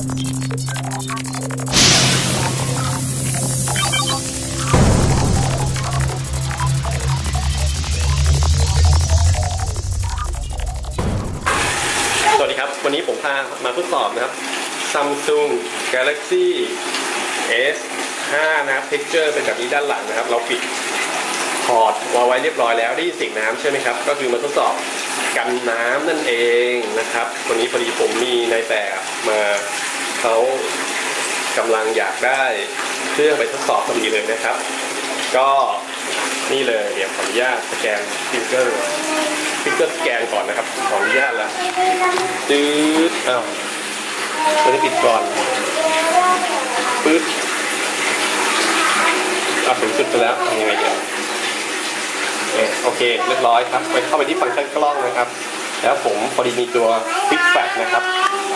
สวัสดีครับ วันนี้ผมพามาทดสอบนะครับ Samsung Galaxy S 5นะครับ texture เป็นแบบนี้ด้านหลังนะครับ เราปิดพอร์ตวางไว้เรียบร้อยแล้วได้ยินเสียงน้ำใช่ไหมครับ ก็คือมาทดสอบกันน้ำนั่นเองนะครับ วันนี้พอดีผมมีนายแบบมา เขากำลังอยากได้เครื่องไปทดสอบพอดีเลยนะครับ ก็นี่เลยเดี๋ยวขออนุญาตสแกนฟิงเกอร์ฟิงเกอร์สแกนก่อนนะครับ ขออนุญาตล้วจืดอ้าวมันจะปิดก่อนปึ๊ดอะถึงจุดไปแล้วทำยังไงเดี๋ยวโอเคเรียบร้อยครับไปเข้าไปที่ฟังก์ชันกล้องนะครับ แล้วผมพอดีมีตัว Quick f l a s นะครับ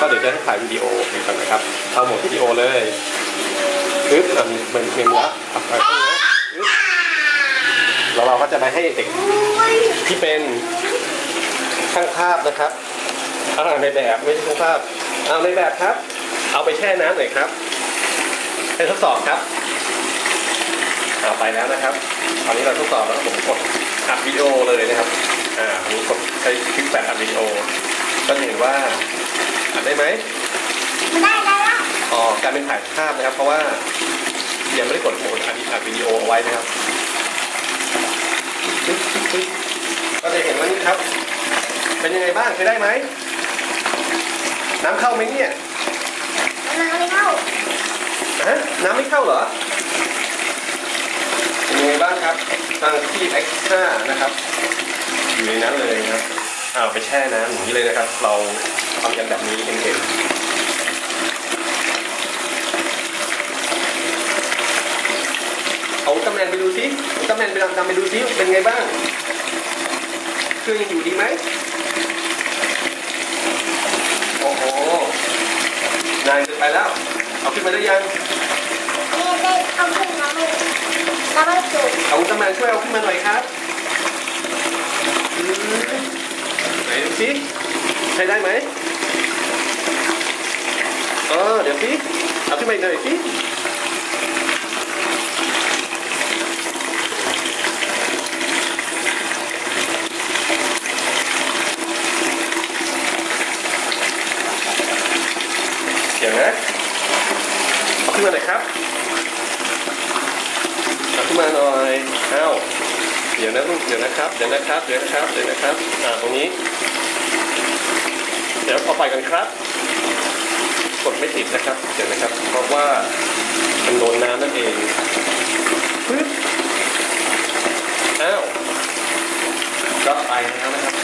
ก็เดี๋ยวจะให้ถ่ายวิดีโอไปก่อนนะครับเข้าโหมดวิดีโอเลยปึ๊บอะมีมันเมมแล้วอะไปตรงนี้แล้วเราก็จะไปให้เด็กที่เป็นช่างภาพนะครับอาในแบบไม่ใช่ช่างภาพเอาในแบบครับ เอาไปแช่น้ำหน่อยครับให้ทดสอบครับเอาไปแล้วนะครับ ตอนนี้เราทดสอบแล้วผมกดอัดวิดีโอเลยนะครับ มกดใช้คลิปแปดอัดวิดีโอ ก็จะเห็นว่าอัดได้ไหมได้แล้วอ๋อการเป็นถ่ายภาพนะครับ เพราะว่ายังไม่ได้กดโหมดอัดอัดวิดีโอเอาไว้นะครับปึ๊บปึ๊บปึ๊บก็จะเห็นว่านี่ครับ เป็นยังไงบ้างใช้ได้ไหมน้ำเข้าไหมเนี่ยน้ำไม่เข้าฮะน้ำไม่เข้าเหรอเป็นยังไงบ้างครับทางที่ X5 นะครับ อยู่ในนั้นเลยนะครับอ้าวไปแช่น้ำอย่างนี้เลยนะครับ เราทำกันแบบนี้เองๆเอาอุลตร้าแมนไปดูซิอุลตร้าแมนไปดำดำไปดูซิเป็นไงบ้างเครื่องยังอยู่ดีไหมโอ้โหนายเกินไปแล้ว เอาขึ้นมาได้ยังนี่ได้เอาขึ้นน้ำไม่น้ำไม่จุกเอาอุลตร้าแมนช่วยเอาขึ้นมาหน่อยครับอืมไหน ดูสิใช้ได้ไหมเออเดี๋ยวสิเอาขึ้นมาอีกหน่อยสิเดี๋ยวนะเอาขึ้นมาหน่อยครับเอาขึ้นมาหน่อยเอ้าเดี๋ยวนะลูกเดี๋ยวนะครับ เดี๋ยวนะครับ เดี๋ยวนะครับ เดี๋ยวนะครับ อ่า ตรงนี้ เดี๋ยวเอาไปกันครับ กดไม่ติดนะครับเดี๋ยวนะครับ เพราะว่ามันโดนน้ำนั่นเองปึ๊บอ้าวก็ไปแล้วนะครับ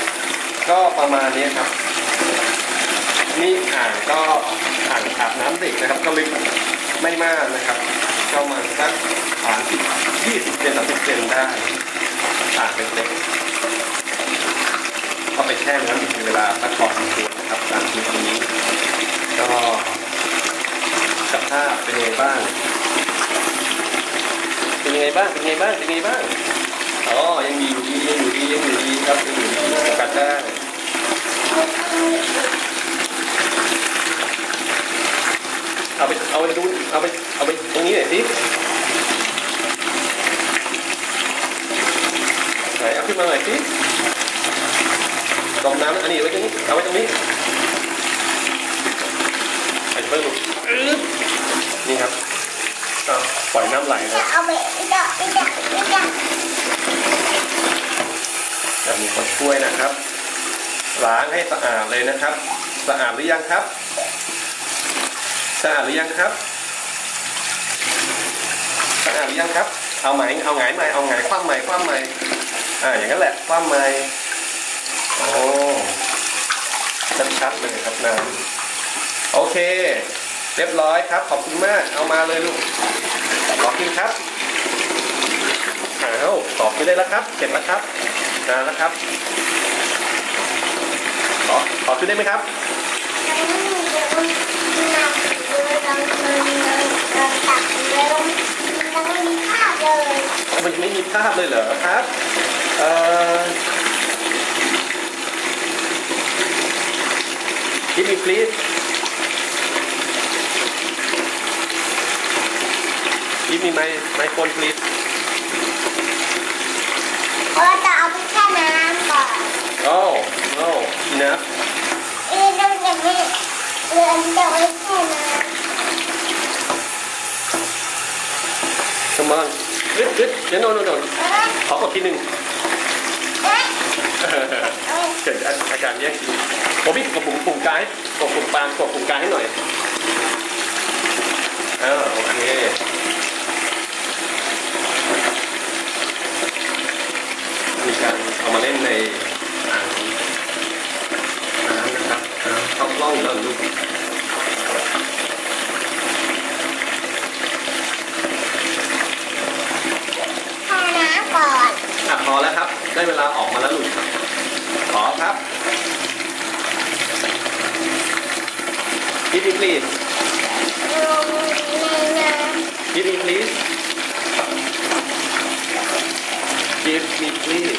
ก็ประมาณนี้ครับ นี่อ่างก็อ่างอาบน้ำเด็กนะครับ ก็ลึกไม่มากนะครับประมาณสักสามสิบยี่สิบเซนสามสิบเซนได้อ่างเล็กๆก็ไปแช่น้ำอยู่ในเวลาสักพอสมควร นะครับตามคลิปนี้ ก็สภาพเป็นไงบ้าง เป็นไงบ้าง เป็นไงบ้าง เป็นไงบ้าง อ๋อ ยังมีอยู่ดียังอยู่ดียังอยู่ดีครับยังอยู่ดีโฟกัสได้เอาไปเอาไปดูเอาไปเอาไปตรงนี้หน่อยสิไหนเอาขึ้นมาหน่อยสิดมน้ำอันนี้ไว้ตรงนี้เอาไว้ตรงนี้ไปเพิ่มอึ๊บนี่ครับอ้าวปล่อยน้ำ ไหลนะเอาไปอีกอะอีกอะอีกอะจะมีคนช่วยนะครับ ล้างให้สะอาดเลยนะครับ สะอาดหรือยังครับ สะอาดหรือยังครับ สะอาดหรือยังครับ เอาไหมเอาหงไหมเอาหงคว่ำไหมคว่ำไหมอ่าอย่างนั้นแหละคว่ำไหมโอ้ชัดๆเลยครับน้ำโอเค เรียบร้อยครับ ขอบคุณมาก เอามาเลยลูก ขอบคุณครับอ้าวตอบไปได้แล้วครับเสร็จแล้วครับนานแล้วครับขอขอขึ้นได้ไหมครับยังไม่มีภาพเลยมันไม่มีภาพเลยเหรอครับเอ่อ Give me please my my phone please เราจะเอาไปแช่น้ำก่อน oh no enough เอ๊ะเราจะไม่เรือจะไว้แช่น้ come on good good no no no no ำเอ๊ะขอกดทีหนึ่งเอ๊ะเอ๊ะเกิดอาการแย่งกินผมพี่กดปุ่มปุ่มกายกดปุ่มปานกดปุ่มกายให้หน่อยอ่าโอเคมีการเอามาเล่นในอ่างน้ำนะครับอ่าเข้ากล้องแล้วลูก แช่น้ำก่อน อะพอแล้วครับ ได้เวลาออกมาแล้วลูกขอครับพี่พี่ please ลงในน้พี่พี่ please give me please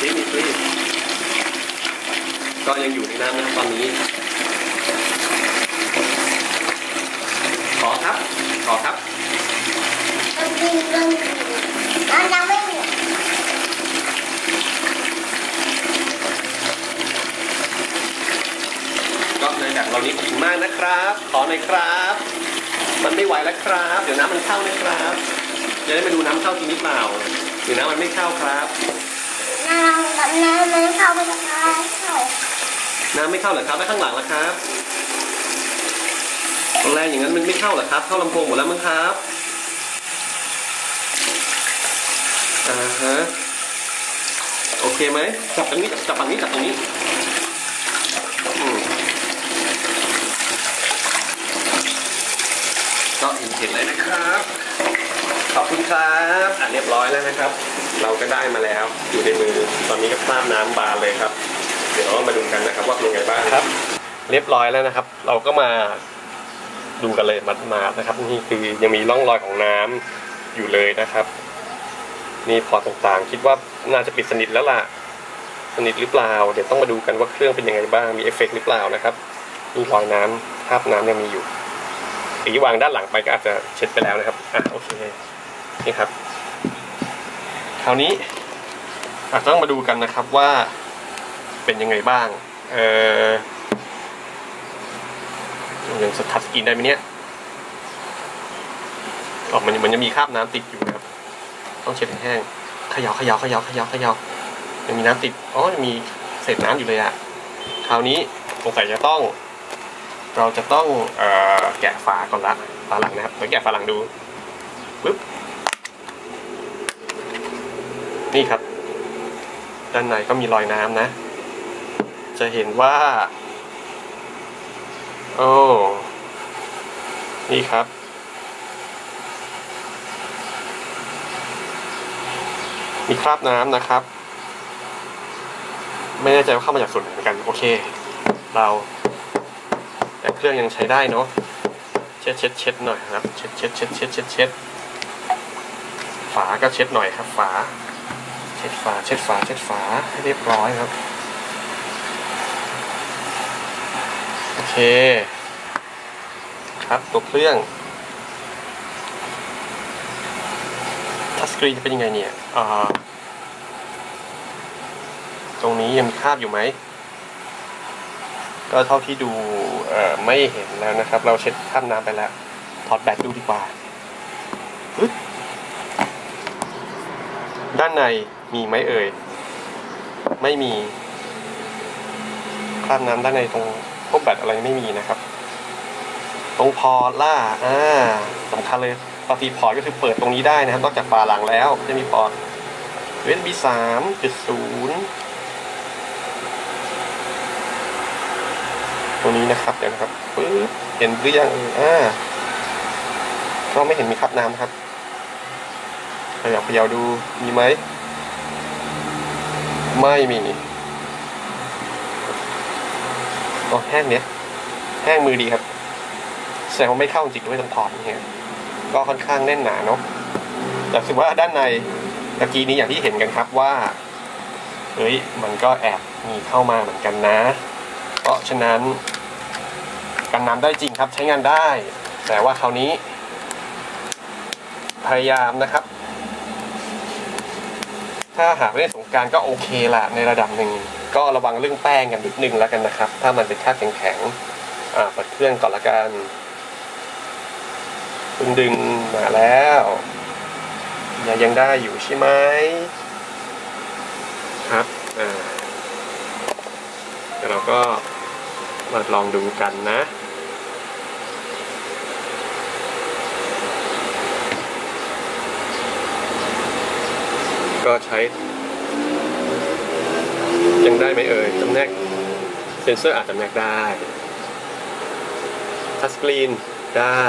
give me please ก็ยังอยู่ในน้ำนะตอนนี้ ขอครับ ขอครับำลงดินลงดินแล้วยังไม่หมด ก็ในแบบเรานี้ขอบคุณ มากนะครับ ขอหน่อยครับ มันไม่ไหวแล้วครับ เดี๋ยวน้ำมันเข้านะครับจะได้ไปดูน้ำเข้าจริงหรือเปล่าหรือน้ำมันไม่เข้าครับ น้ำกับน้ำมันเข้าไปในน้ำเข้าน้ำไม่เข้าเหรอครับแล้วข้างหลังล่ะครับตอนแรกอย่างนั้นมันไม่เข้าเหรอครับเข้าลำโพงหมดแล้วมั้งครับอ่าฮะโอเคไหมจับตรงนี้จับฝั่งนี้จับตรงนี้อืม ก็เห็นเห็นเลยนะครับ ขอบคุณครับอะเรียบร้อยแล้วนะครับ เราก็ได้มาแล้ว อยู่ในมือตอนนี้ก็คราบน้ำบานเลยครับ เดี๋ยวเรามาดูกันนะครับว่าเป็นยังไงบ้างครับ เรียบร้อยแล้วนะครับ เราก็มาดูกันเลยมัดมาดนะครับ นี่คือยังมีร่องรอยของน้ำอยู่เลยนะครับ นี่พอต่างๆ คิดว่าน่าจะปิดสนิทแล้วล่ะ สนิทหรือเปล่า เดี๋ยวต้องมาดูกันว่าเครื่องเป็นยังไงบ้างมีเอฟเฟกต์หรือเปล่านะครับ มีรอยน้ำคราบน้ำยังมีอยู่ อีกวางด้านหลังไปก็อาจจะเช็ดไปแล้วนะครับอะโอเคนี่ครับ คราวนี้อาจจะต้องมาดูกันนะครับว่าเป็นยังไงบ้าง เออยังสทัดสกรีนได้ไหมเนี่ยออกมันมันยังมีคราบน้ำติดอยู่นะครับ ต้องเช็ดให้แห้งขยาขยาขยาขยาขยายังมีน้ำติด อ๋อยังมีเศษน้ำอยู่เลยอะคราวนี้สงสัยจะต้อง เราจะต้องออแกะฝาก่อนละฝาหลังนะครับเดี๋ยวแกะฝาหลังดูปึ๊บนี่ครับ ด้านในก็มีรอยน้ำนะ จะเห็นว่า โอ้นี่ครับ มีคราบน้ำนะครับ ไม่แน่ใจว่าเข้ามาจากส่วนไหนเหมือนกัน โอเค เรา แต่เครื่องยังใช้ได้เนาะเช็ดเช็ดเช็ดหน่อยครับเช็ดเช็ดเช็ดเช็ดเช็ดเช็ดฝาก็เช็ดหน่อยครับ ฝา เช็ดฝาเช็ดฝาเช็ดฝาให้เรียบร้อยครับโอเค ครับตัวเครื่องทัชสกรีนจะเป็นยังไงเนี่ยอ่าตรงนี้ยังมีคราบอยู่ไหม ก็เท่าที่ดูไม่เห็นแล้วนะครับ เราเช็ดคราบน้ำไปแล้ว ถอดแบตดูดีกว่าด้านในมีไหมเอ่ย ไม่มีคราบน้ำด้านในตรงพวกแบตอะไรไม่มีนะครับ ตรงพอร์ล่าอ่าสำคัญเลยปฏิพอร์ตก็คือเปิดตรงนี้ได้นะครับ นอกจากฝาหลังแล้วจะมีพอร์ต USB 3จุดศูนย์ ตรงนี้นะครับเดี๋ยวนะครับปึ๊บเห็นหรือยังอ่าก็ไม่เห็นมีคราบน้ำครับขยับขยับดูมีไหมไม่มีอ๋อแห้งเนี้ยแห้งมือดีครับแสดงว่าไม่เข้าจริงด้วยต้องถอดนี่ฮะก็ค่อนข้างแน่นหนาเนาะแต่ถือว่าด้านในตะกี้นี้อย่างที่เห็นกันครับว่าเฮ้ยมันก็แอบมีเข้ามาเหมือนกันนะ เพราะฉะนั้น กันน้ำได้จริงครับใช้งานได้ แต่ว่าคราวนี้ พยายามนะครับ ถ้าหากเล่นสงการก็โอเคละในระดับหนึ่งก็ระวังเรื่องแป้งกันนิดนึงแล้วกันนะครับ ถ้ามันเป็นชาติแข็งๆอ่าเปิดเครื่องก่อนละกันดึงดึงมาแล้วยังยังได้อยู่ใช่ไหมครับอ่าเดี๋ยวเราก็ มาลองดูกันนะก็ใช้ ยังได้ไหมเอ่ยจำแนกเซนเซอร์อาจจำแนกได้ทัชสกรีนได้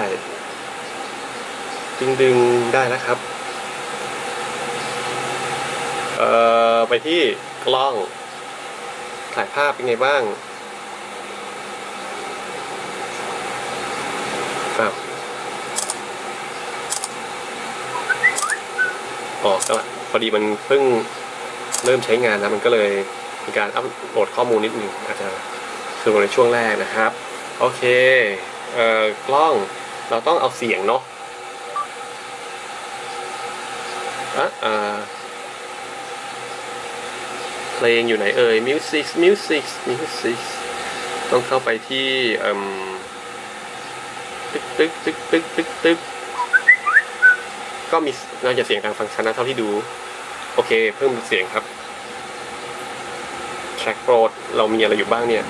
ดึงดึงได้แล้วครับ เอ่อ ไปที่กล้อง ถ่ายภาพเป็นไงบ้างครับ ออกก็พอดีมันเพิ่งเริ่มใช้งานนะมันก็เลยมีการอัปโหลดข้อมูลนิดหนึ่งอาจจะคือในช่วงแรกนะครับ โอเคเอ่อกล้องเราต้องเอาเสียงเนาะอะอ่าเพลงอยู่ไหนเอ่ย music music music ต้องเข้าไปที่อ่มตึกตึกตึกตึกตึกตึก ก็มีน่าจะเสียงทางฟังชันนะเท่าที่ดู โอเค เพิ่มเสียงครับแทร็กโปรดเรามีอะไรอยู่บ้างเนี่ย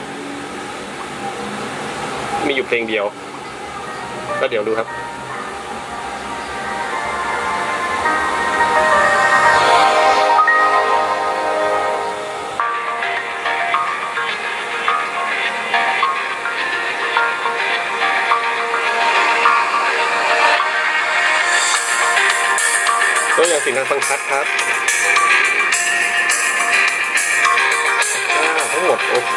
มีอยู่เพลงเดียว ก็เดี๋ยวดูครับ สิ่งทางฟังชัดครับทั้งหมดโอเค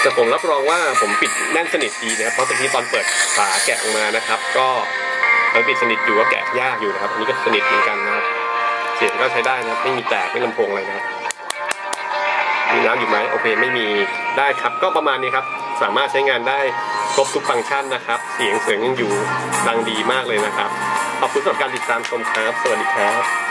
แต่ผมรับรองว่าผมปิดแน่นสนิทดีนะครับเพราะตะกี้ตอนเปิดฝาแกะออกมานะครับ ก็มันปิดสนิทอยู่ก็แกะยากอยู่นะครับ อันนี้ก็สนิทเหมือนกันนะครับ เสียงก็ใช้ได้นะครับ ไม่มีแตกไม่ลำโพงอะไรนะครับ มีน้ำอยู่ไหมโอเคไม่มีได้ครับ ก็ประมาณนี้ครับ สามารถใช้งานได้ครบทุกฟังก์ชันนะครับ เสียงเสียงยังอยู่ดังดีมากเลยนะครับ ขอบคุณสำหรับการติดตามชมครับ สวัสดีครับ